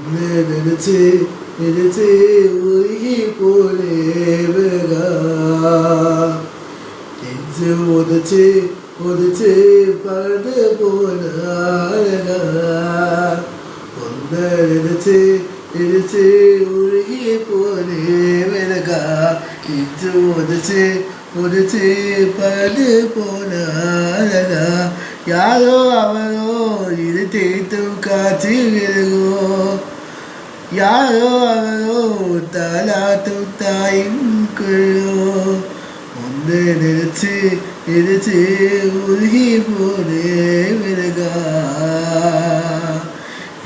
நினைச்சு நினைச்சு உருகி போனேவரா நெஞ்சு உதச்சு உதச்சு பறந்து போனாரா உன்னை நினைச்சு நினைச்சு உருகி போனேவரா நெஞ்சு உதச்சு உதச்சு பறந்து போனாரகா யாரோ அவரோ இது தேய்த்தும் காட்சி விலகோ யாரோ அவரோ தாலாட்டும் தாயும் குழோ ஒன்று நினைச்சு நினைச்சு உருகி போனே விலகா.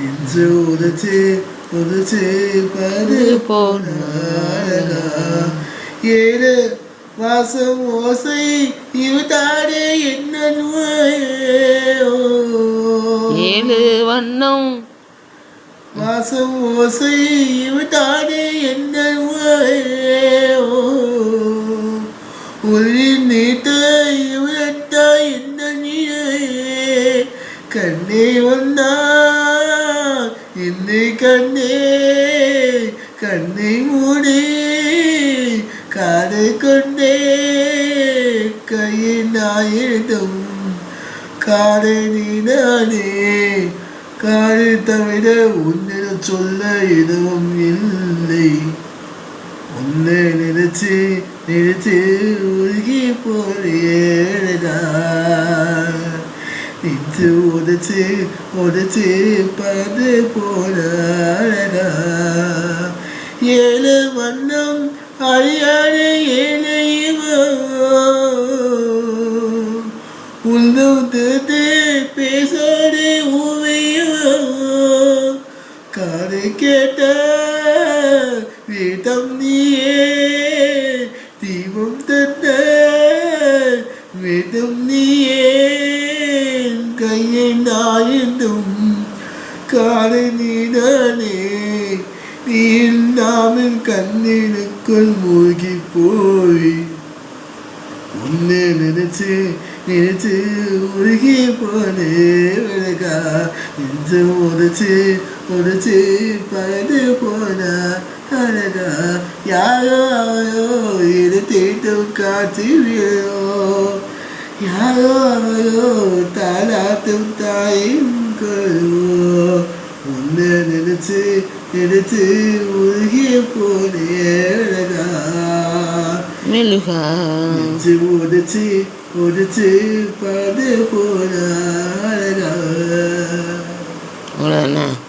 இன்று உதச்சு உதச்சு பது போனாரா ஏழு வாசம் ஓசை இவதானே என்ன ஏழு வண்ணம் வாசம் ஓசை இவதானே என்ன நோயோ உயிர் நீத்த இவரத்தா என்ன நீயே கண்ணே வந்தா என்னை கண்ணே கண்ணை மூடி காதை கொண்டே கையை தவிர உன்னிடம் சொல்ல எதுவும் இல்லை. உன்னை நினைச்சு நினைச்சு உருகி போறேடா நின்று உதச்சு உதச்சு பார்த்து போனாடா ஏழு வண்ணம் அழியாடி உள்ளும் தேர்ந்து பேசாதே ஊவையுமோ காதை கேட்ட வேதம் நீயே. தீபம் தந்த வேதம் நீயே. கையை நாயந்தும் காலை நீதானே நீ நாமின் கண்ணினுக்குள் மூழ்கி போய். உன்னை நினைச்சு நினைச்சு உருகி போனே விழுகா. நெஞ்சு உரைச்சு உரைச்சு பறந்து போனா அழகா. யாரோ அவரோ இது தீட்டும் காட்சி வீழோ யாரோ அவரோ தாளாத்தும் தாயும் கொள்வோ உன்னை நினைச்சு நினைச்சு உருகி போனே அழகா மெழுகா நெஞ்சு உடைச்சு உடைச்சு பாடு போனா அவ்வளோதானே அழகா